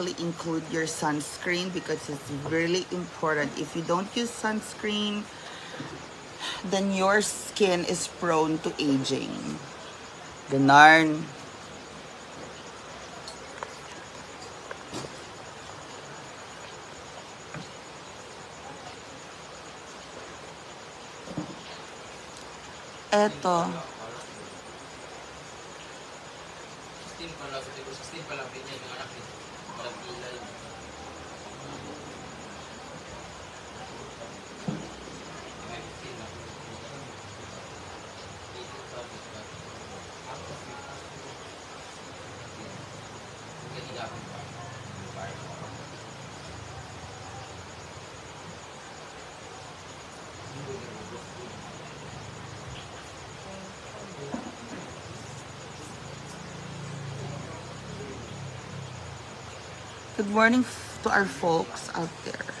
actually include your sunscreen because it's really important. If you don't use sunscreen, then your skin is prone to aging. Ganarn. Eto. Good morning to our folks out there.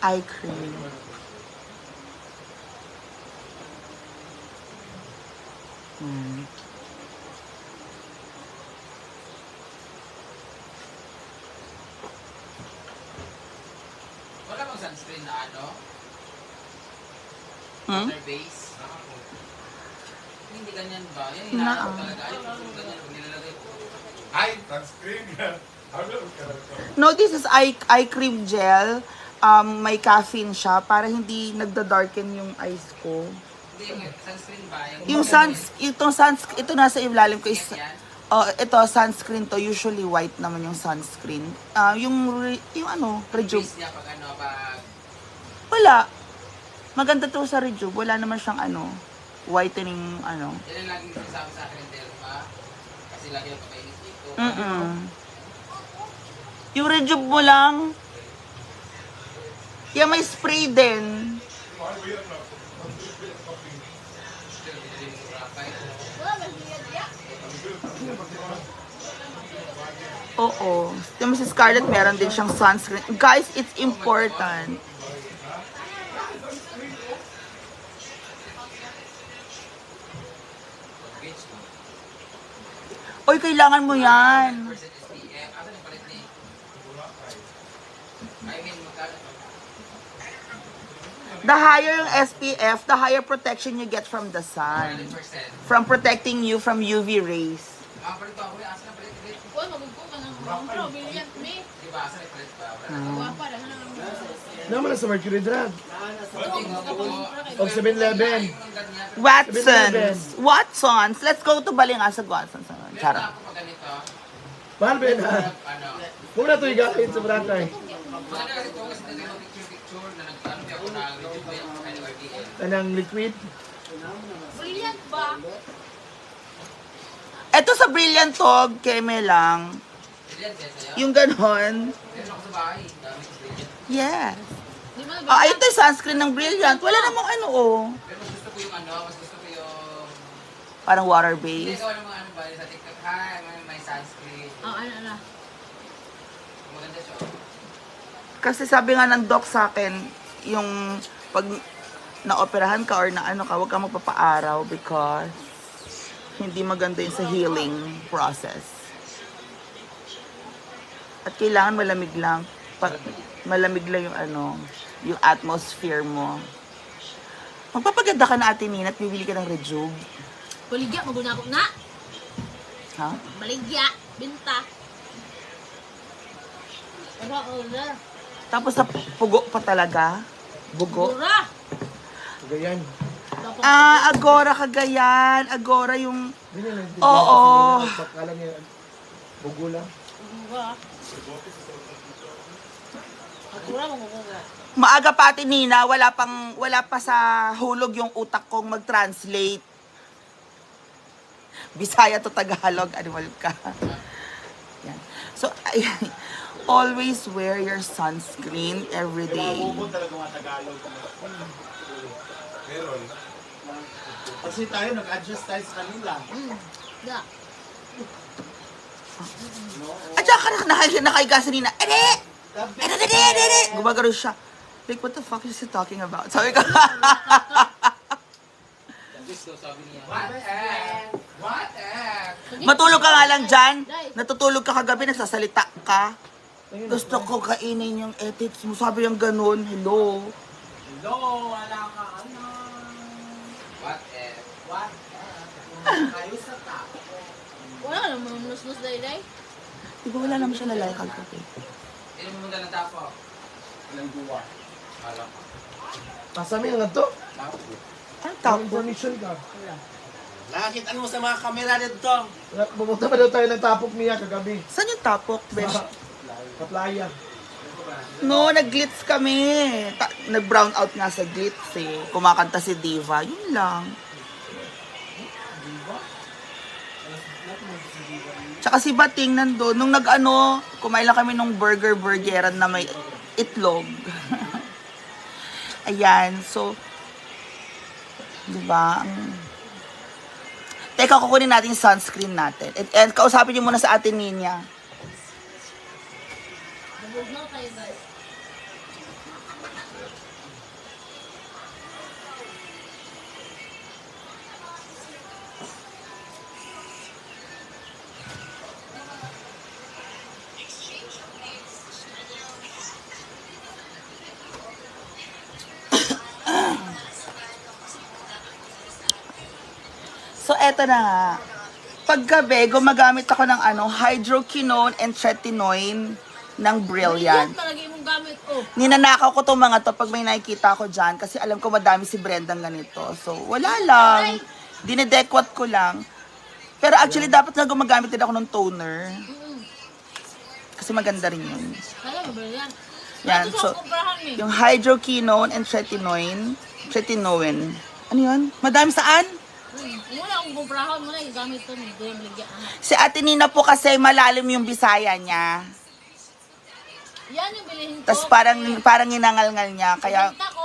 Eye cream. Hmm. Wala bang sunscreen na ano? Hmm? Water base? Hindi ganyan ba? Yan hinahanap talaga. Ay, ganyan, kung nilalagay ko. Ay, sunscreen. Ano ka No, this is eye, eye cream gel. Um, may caffeine siya para hindi nagda-darken yung eyes ko. Hindi, yung sunscreen ba? Yung suns, itong suns, ito nasa ilalim ko is, oh, ito sunscreen to. Usually white naman yung sunscreen. Ah, yung, yung ano, rejuve. Niya pag ano, pag... Wala. Maganda to sa rejuve. Wala naman siyang ano, whitening, ano. Yan ang laging sinasabi sa akin Delma. Kasi lagi ako kainis dito. Mm-mm. Yung rejuve mo lang, yeah, may spray din. Oo. Yung si Scarlett, meron din siyang sunscreen. Guys, it's important. Oy, kailangan mo yan. 100% SPF. Asa yung palit ni? I mean, magkano? The higher yung SPF, the higher protection you get from the sun. 100%. From protecting you from UV rays. Ah, palit ko ako. Asa na palit ulit? Kuha, magugpo ka ng rompro, brilliant me. Di ba? Asa na palit pa? Guwapa, lang na lang. Naman na sa Mercury Drug. O Og 7-Eleven. Watsons. Watsons. Let's go to Balingasag Watsons. Charot. Mahal ba yun ha? Huwag na ito igain sa Boracay. Maganda kasi ito kasi yung picture-picture na nag-ano Anong liquid? Brilliant ba? Ito sa Brilliant Tog, keme lang. Yung ganon. Yes. Ah, ito yung sunscreen ng Brilliant. Wala namang ano, oh. Pero mas gusto ko yung ano, mas gusto ko yung... Parang Hindi, water-based. gawa ng mga ano ba, sa TikTok, hi, may, may sunscreen. Oh, ano, ano. Maganda siya. Kasi sabi nga ng doc sa akin, yung pag naoperahan ka or na ano ka, huwag ka magpapaaraw because hindi maganda yun sa healing process. At kailangan malamig lang. Pa, malamig lang yung ano, yung atmosphere mo. Magpapaganda ka na ate Nina at bibili ka ng rejuve. Baligya, maguna ko na. Ha? Baligya, binta. Ora, ora. Tapos sa pugo pa talaga. Bugo. Ganyan. Tapos, Ah, Agora Cagayan. Agora yung. Oo. Pakala niya. Bugo lang. ora. Ora, maguguga. Maaga pa ate Nina, wala pang wala pa sa hulog yung utak kong mag-translate. Bisaya to Tagalog, animal ka. Yan. So, ay, always wear your sunscreen every day. Meron. Kasi tayo, nag-adjust tayo sa kanila. Da. At saka nakay nakaiga sa nina, ere! Ere, ere, ere, ere! Gumagano siya. Like, what the fuck is he talking about? Sabi ko. What F? What F? matulog ka nga lang dyan. Natutulog ka kagabi, nagsasalita ka. Gusto ko kainin yung ethics mo. Sabi yung ganun, hello. Hello, wala ka ano. What F? What? Kayo sa top. Wala naman nus-nus day-day. Di ba wala naman siya lalaki kagabi? Ilan mo muna ng tapo? Ilang duwa. Alam ko. Pasami nga to. Tapo. Top tapo? information ka. Nakakita mo sa mga kamera dito. Pumunta pa daw tayo ng tapok niya kagabi. Saan yung tapok, besh? Sa sa playa. No, nag-glitz kami. Ta- nag-brown out nga sa glitz eh. Kumakanta si Diva. Yun lang. Tsaka si Bating nandun. Nung nag-ano, kumain lang kami nung burger burgeran na may itlog. Ayan, so, di ba? Teka, kukunin natin yung sunscreen natin. And, and kausapin niyo muna sa atin, Ninya. Nabog na tayo guys. So, eto na nga. Paggabi, gumagamit ako ng ano, hydroquinone and tretinoin ng Brilliant. Talaga yung gamit ko. Ninanakaw ko tong mga to pag may nakikita ko dyan kasi alam ko madami si Brendang ganito. So, wala lang. Dinedekwat ko lang. Pero actually, dapat nga gumagamit din ako ng toner. Kasi maganda rin yun. Mo ba yan? So, yung hydroquinone and tretinoin. Tretinoin. Ano yun? Madami saan? Muna akong kumprahan muna yung gamit ko. Hindi yung ligyan. Si Ate Nina po kasi malalim yung bisaya niya. Yan yung bilhin ko. Tapos parang, parang inangalngal niya. Kaya, Kita ko.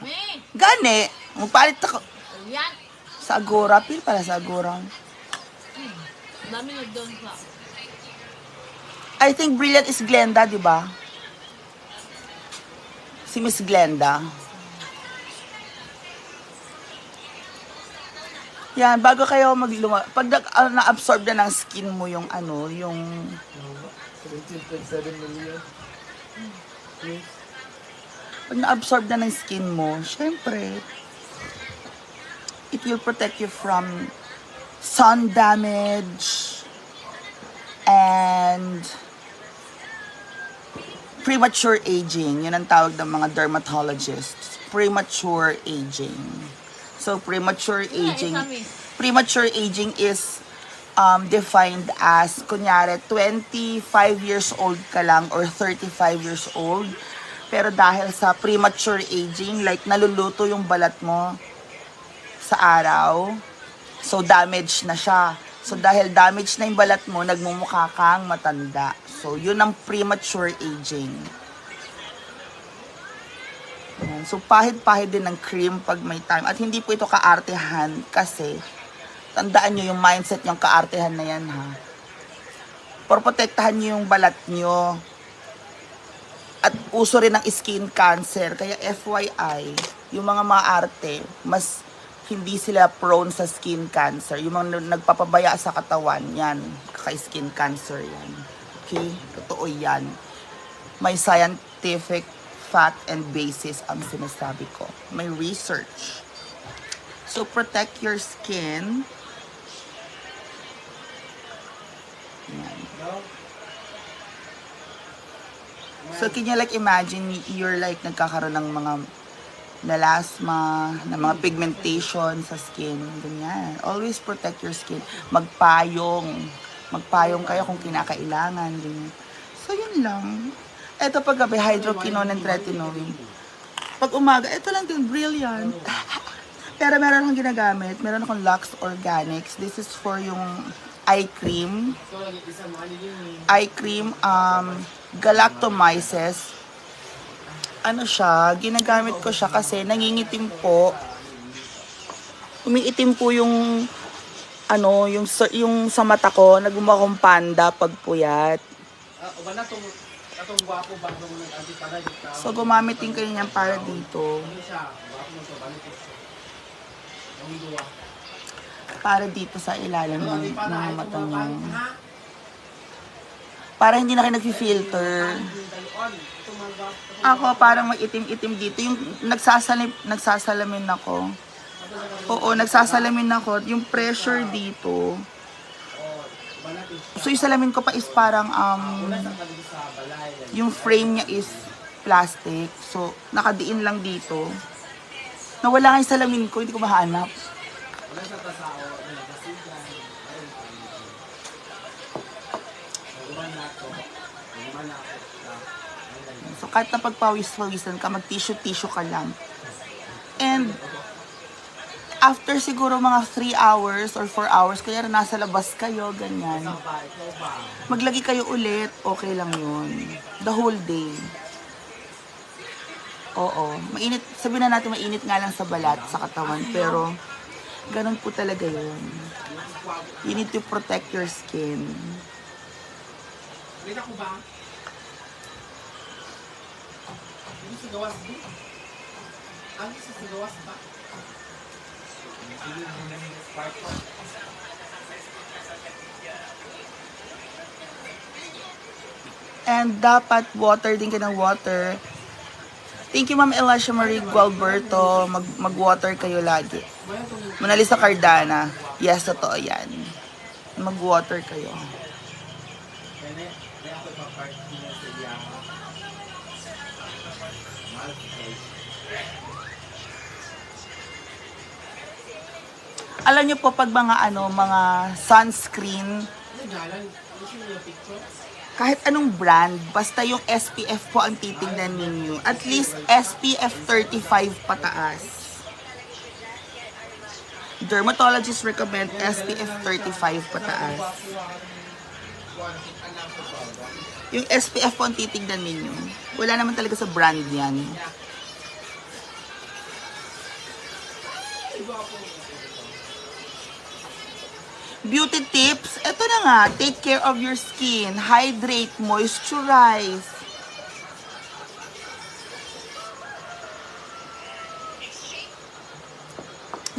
May. gani. Magpalit ako. Yan. Sa Agora. Pil pala sa Agora. Dami na doon sa. I think Brilliant is Glenda, di ba? Si Miss Glenda. Yan, bago kayo magluma, pag na, ah, na-absorb na ng skin mo yung ano, yung 17.7 million. pag na-absorb na ng skin mo, syempre, it will protect you from sun damage and premature aging. Yun ang tawag ng mga dermatologists. Premature aging. So, premature aging, premature aging is um, defined as, kunyari, 25 years old ka lang or 35 years old. Pero dahil sa premature aging, like naluluto yung balat mo sa araw, so damage na siya. So dahil damage na yung balat mo, nagmumukha kang matanda. So yun ang premature aging. So pahid-pahid din ng cream pag may time. At hindi po ito kaartehan kasi tandaan nyo yung mindset yung kaartehan na yan ha. Para protektahan nyo yung balat nyo. At uso rin ng skin cancer. Kaya FYI, yung mga maarte, mas hindi sila prone sa skin cancer. Yung mga nagpapabaya sa katawan, yan. Kaka-skin cancer yan. Okay? Totoo yan. May scientific fact and basis ang sinasabi ko. May research. So, protect your skin. Yan. So, can you like imagine you're like nagkakaroon ng mga melasma, ng mga pigmentation sa skin, ganyan. Always protect your skin. Magpayong. Magpayong kayo kung kinakailangan, ganyan. So, yun lang. Ito pag gabi, hydroquinone and tretinoin. Pag umaga, ito lang din, brilliant. Pero meron akong ginagamit. Meron akong Lux Organics. This is for yung eye cream. Eye cream, um, galactomyces. Ano siya, ginagamit ko siya kasi nangingitim po. Umiitim po yung ano, yung yung sa mata ko, nagmumukha akong panda pag puyat. So gumamit din kayo niyan para dito. Para dito sa ilalim ng mga mata niyo. Para hindi na kayo nag-filter. Ako parang maitim-itim dito. Yung nagsasalim, nagsasalamin ako. Oo, nagsasalamin ako. Yung pressure dito. So yung salamin ko pa is parang um, yung frame niya is plastic. So nakadiin lang dito. Nawala nga yung salamin ko, hindi ko mahanap. Kahit na pagpawis-pawisan ka, mag-tissue-tissue ka lang. And after siguro mga 3 hours or 4 hours, kaya nasa labas kayo, ganyan. Maglagi kayo ulit, okay lang yun. The whole day. Oo. Mainit, sabihin na natin mainit nga lang sa balat, sa katawan, pero ganun po talaga yun. You need to protect your skin. Wait ako ba? Hindi sa gawas di? Ano sa sa gawas ba? And dapat water din ka ng water. Thank you, Ma'am Elisha Marie Gualberto. Mag, mag-water kayo lagi. Monalisa Cardana. Yes, totoo yan. Mag-water kayo. Alam niyo po, pag mga ano, mga sunscreen, kahit anong brand, basta yung SPF po ang titignan ninyo. At least SPF 35 pataas. Dermatologists recommend SPF 35 pataas. Yung SPF po ang titignan ninyo. Wala naman talaga sa brand yan. Beauty tips, eto na nga, take care of your skin, hydrate, moisturize.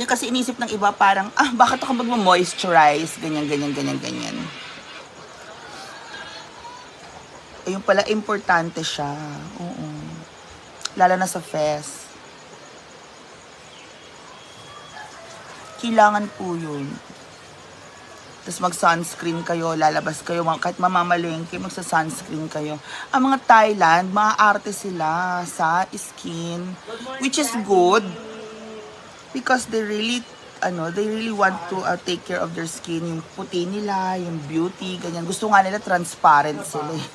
Yan kasi inisip ng iba parang, ah, bakit ako mag-moisturize? Ganyan, ganyan, ganyan, ganyan. Ayun pala, importante siya. Oo. Lalo na sa fest. Kailangan po yun. Tapos mag-sunscreen kayo, lalabas kayo, kahit mamamalengke, magsa-sunscreen kayo. Ang mga Thailand, maaarte sila sa skin, which is good. Because they really, ano, they really want to uh, take care of their skin. Yung puti nila, yung beauty, ganyan. Gusto nga nila transparent sila eh.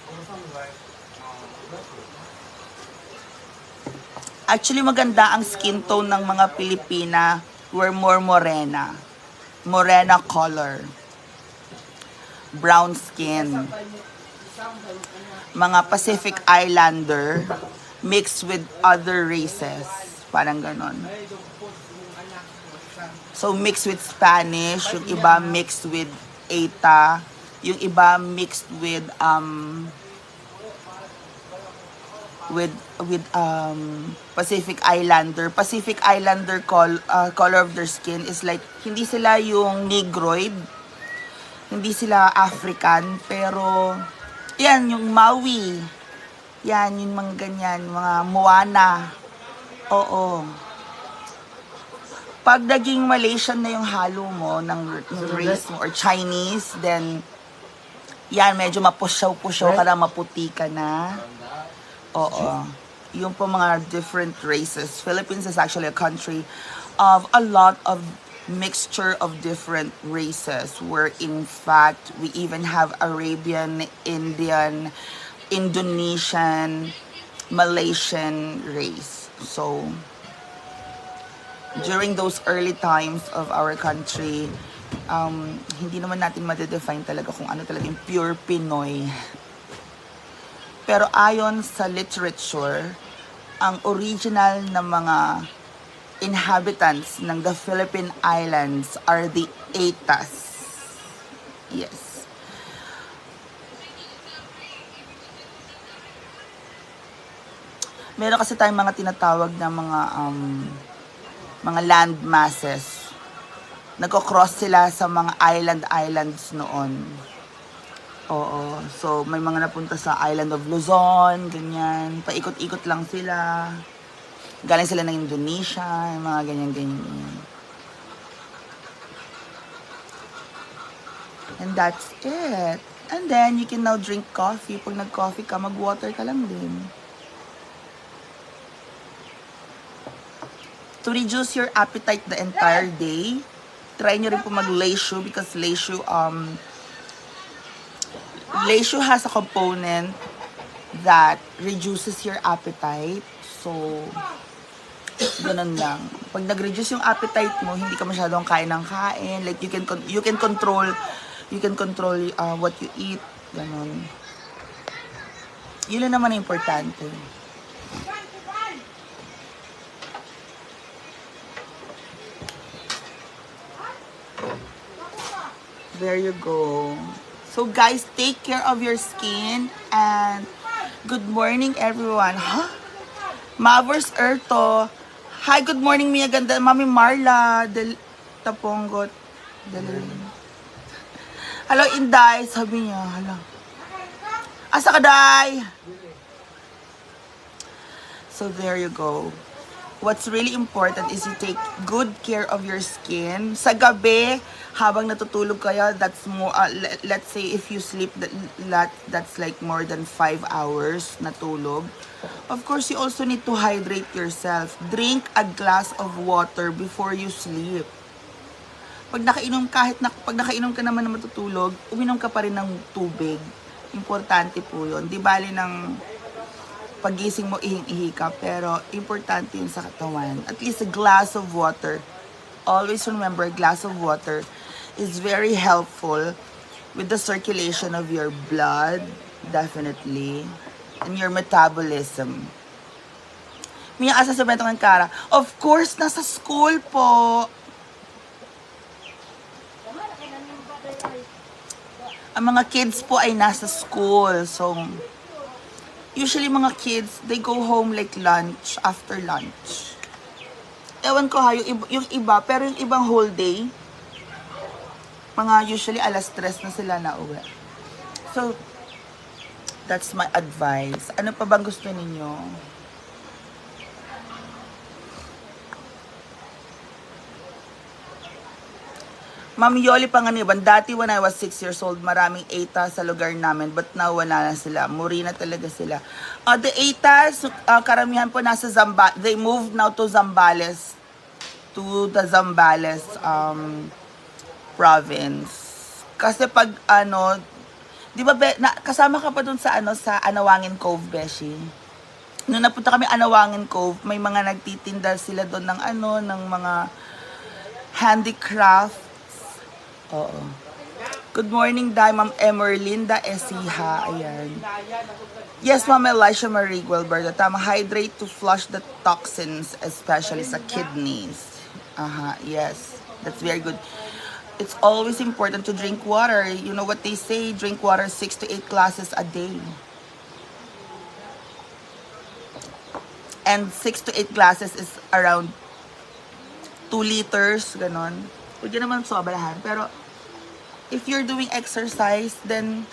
Actually, maganda ang skin tone ng mga Pilipina. We're more morena. Morena color. Brown skin. Mga Pacific Islander mixed with other races. Parang ganon. So, mixed with Spanish. Yung iba mixed with Eta. Yung iba mixed with um with with um Pacific Islander. Pacific Islander col uh, color of their skin is like hindi sila yung negroid. Hindi sila African pero yan yung Maui. Yan yung mga ganyan, mga Moana. Oo. Pag naging Malaysian na yung halo mo ng, ng race mo or Chinese, then yan, medyo mapusyaw-pusyaw ka na, maputi ka na. Oo. Yung po mga different races. Philippines is actually a country of a lot of mixture of different races where in fact we even have Arabian, Indian, Indonesian, Malaysian race. So during those early times of our country, um, hindi naman natin madedefine talaga kung ano talaga yung pure Pinoy. Pero ayon sa literature, ang original na mga inhabitants ng the Philippine Islands are the Etas. Yes. Meron kasi tayong mga tinatawag na mga um, mga land masses. Nagko-cross sila sa mga island islands noon. Oo. So, may mga napunta sa island of Luzon, ganyan. Paikot-ikot lang sila. Galing sila ng Indonesia, mga ganyan-ganyan. And that's it. And then, you can now drink coffee. Pag nag-coffee ka, mag-water ka lang din. To reduce your appetite the entire day, try nyo rin po mag-leisure because leisure, um, leisure has a component that reduces your appetite. So, ganun lang. Pag nag-reduce yung appetite mo, hindi ka masyadong kain ng kain. Like, you can, you can control, you can control uh, what you eat. Ganun. Yun lang naman ang importante. There you go. So guys, take care of your skin and good morning everyone. Huh? Mavers Erto. Hi, good morning Mia Ganda. Mami Marla. Del Tapongot. Del Hello, Inday. Sabi niya. Hello. Asa ka, Day? So there you go. What's really important is you take good care of your skin. Sa gabi, habang natutulog kayo, that's more, uh, le- let's say if you sleep, that, that, that's like more than 5 hours natulog. Of course, you also need to hydrate yourself. Drink a glass of water before you sleep. Pag nakainom, kahit na, pag nakainom ka naman na matutulog, uminom ka pa rin ng tubig. Importante po yun. Di bali ng pagising mo ihing-ihi ka, pero importante yun sa katawan. At least a glass of water. Always remember, a glass of water is very helpful with the circulation of your blood, definitely, and your metabolism. Mia asa sa bentong ng kara. Of course, nasa school po. Ang mga kids po ay nasa school. So, usually mga kids, they go home like lunch, after lunch. Ewan ko ha, yung iba, yung iba, pero yung ibang whole day, mga usually alas stress na sila na uwi. So, that's my advice. Ano pa bang gusto ninyo? Ma'am Yoli Panganiban, dati when I was 6 years old, maraming ETA sa lugar namin, but now wala na sila. Muri na talaga sila. Uh, the ETAs, uh, karamihan po nasa Zamba, they moved now to Zambales, to the Zambales um, province. Kasi pag ano, di ba, be, na, kasama ka pa dun sa ano, sa Anawangin Cove, Beshi? Nung napunta kami Anawangin Cove, may mga nagtitinda sila doon ng ano, ng mga handicraft, Oo. Good morning, Day, Ma'am Emerlinda Esiha. Ayan. Yes, Ma'am Elisha Marie Guelberto. Tama, hydrate to flush the toxins, especially sa kidneys. Aha, yes. That's very good. It's always important to drink water. You know what they say, drink water 6 to 8 glasses a day. And 6 to 8 glasses is around 2 liters, ganon. Yun naman sobrahan. Pero, if you're doing exercise, then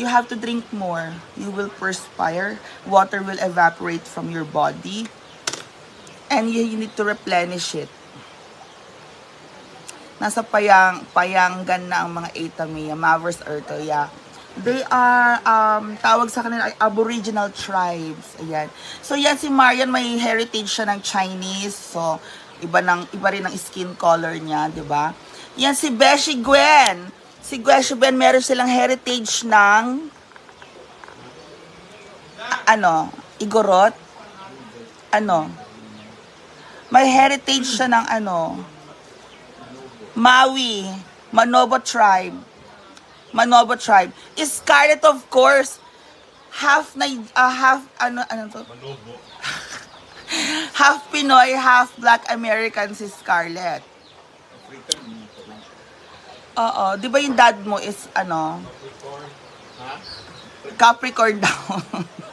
you have to drink more. You will perspire. Water will evaporate from your body. And you, you need to replenish it. Nasa payang, payanggan na ang mga Atamiya, Mavers Ertoya. They are, um, tawag sa kanila aboriginal tribes. Ayan. So, yan si Marian, may heritage siya ng Chinese. So, iba ng iba rin ang skin color niya, 'di ba? Yan si Beshi Gwen. Si Beshi Gwen meron silang heritage ng ano, Igorot. Ano? May heritage siya ng ano, Maui, Manobo tribe. Manobo tribe. Scarlet of course, half na ah, half ano ano to? Manobo. Half Pinoy, half Black American si Scarlett. Oo, 'di ba yung dad mo is ano? Capricorn daw.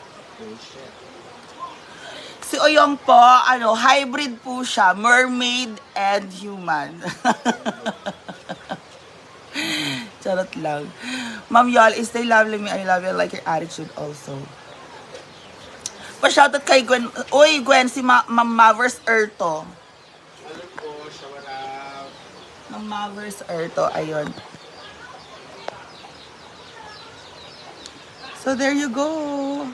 si Oyong po, ano, hybrid po siya, mermaid and human. Charot lang. Ma'am Yol, is they lovely me? I love you. I like your attitude also. Pa-shoutout kay Gwen. Uy, Gwen, si Ma Ma'am Mavers Erto. Ma'am Mavers Erto, ayun. So, there you go.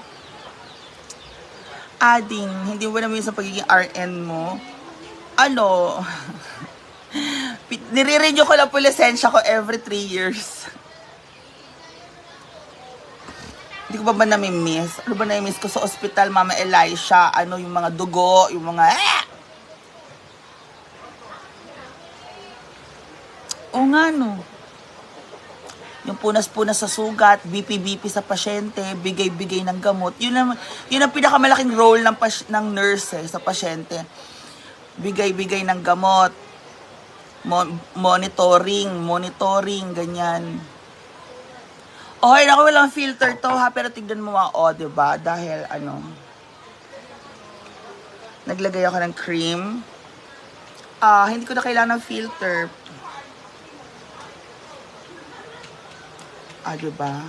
Ading, hindi mo naman sa pagiging RN mo. Ano? Nire-renew ko lang po lisensya ko every 3 years. Hindi ko pa ba nami-miss? Ano ba nami-miss ko sa ospital, Mama Elisha? Ano yung mga dugo, yung mga... Ah! Oo nga, no. Yung punas-punas sa sugat, BP-BP sa pasyente, bigay-bigay ng gamot. Yun ang, yun ang pinakamalaking role ng, pas- ng nurse eh, sa pasyente. Bigay-bigay ng gamot. Mon- monitoring, monitoring, ganyan. Okay, naku, walang filter to ha, pero tignan mo nga, oh, di ba? Dahil, ano, naglagay ako ng cream. Ah, hindi ko na kailangan ng filter. Ah, di ba?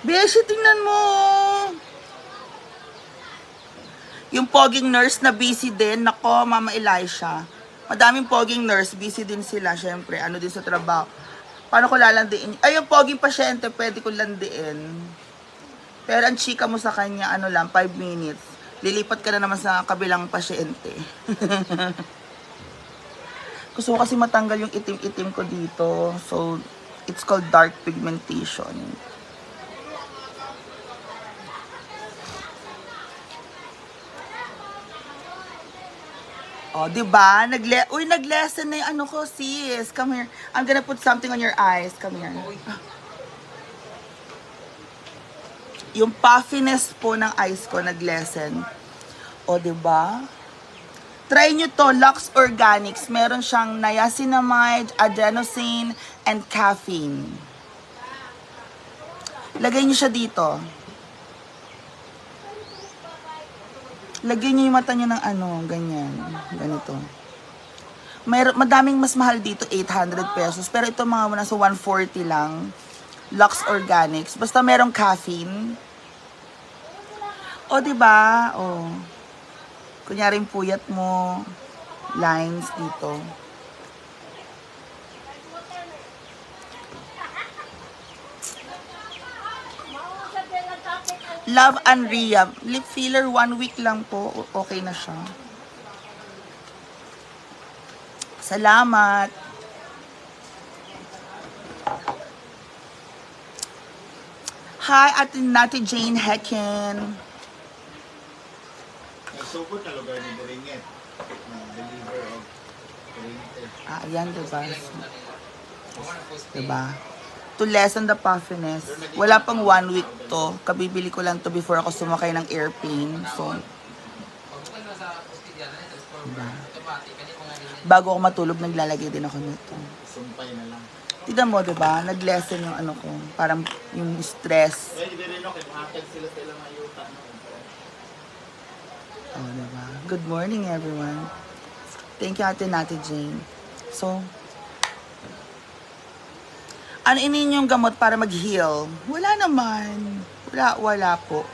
Beshi, tingnan mo! Yung poging nurse na busy din, nako, Mama Elisha. Madaming poging nurse, busy din sila, syempre. Ano din sa trabaho. Paano ko lalandiin? Ay, yung poging pasyente, pwede ko landiin. Pero ang chika mo sa kanya, ano lang, 5 minutes. Lilipat ka na naman sa kabilang pasyente. Gusto ko kasi matanggal yung itim-itim ko dito. So, it's called dark pigmentation. Oh, 'di ba? Nagle Uy, nag-lesson na yung ano ko, sis. Come here. I'm gonna put something on your eyes. Come here. Yung puffiness po ng eyes ko nag-lesson. O, 'di ba? Try nyo to, Lux Organics. Meron siyang niacinamide, adenosine, and caffeine. Lagay nyo siya dito. Lagyan nyo yung mata nyo ng ano, ganyan. Ganito. Mer madaming mas mahal dito, 800 pesos. Pero ito mga nasa 140 lang. Lux Organics. Basta merong caffeine. O, di ba? O. Kunyaring puyat mo, lines dito. Love and Ria. Lip filler, one week lang po. Okay na siya. Salamat. Hi, Ate Nati Jane Hecken. Nagsugod na lugar ni Diringet. Nag-deliver of Diringet. Ah, ayan, diba? Diba? To lessen the puffiness. Wala pang one week to. Kabibili ko lang to before ako sumakay ng airplane. So, na na diba? Bago ako matulog, naglalagay din ako nito. Sumpay na lang. Tignan mo, diba? Nag-lessen yung ano ko. Parang yung stress. Pwede din ako, kaya sila sila mayutan. Oh, diba? Good morning, everyone. Thank you, Ate Nati Jane. So, ano inin yung gamot para mag-heal? Wala naman. Wala, wala po.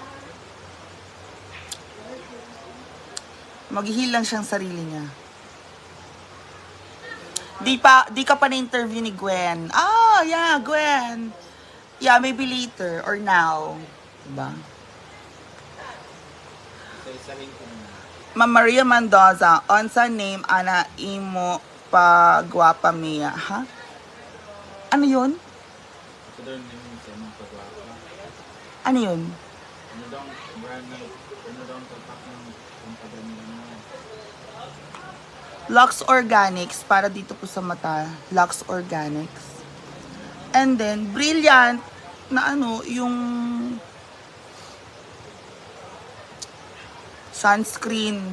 Mag-heal lang siyang sarili niya. Di pa, di ka pa na-interview ni Gwen. Ah, yeah, Gwen. Yeah, maybe later or now. Diba? So, isahin ko na. Ma'am Maria Mendoza, on sa name ana imo pa guwapa Mia, ha? Ano yun? Pagwapa. Ano yun? Ano daw ang brand ng, ano daw ang tatak ng mo. Lux Organics para dito po sa mata. Lux Organics. And then, Brilliant na ano, yung sunscreen.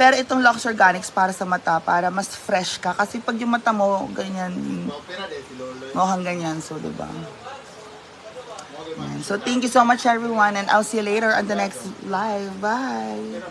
Pero itong Lux Organics para sa mata, para mas fresh ka. Kasi pag yung mata mo, ganyan, Lolo. mukhang ganyan. So, diba? Yan. So, thank you so much everyone and I'll see you later on the next live. Bye!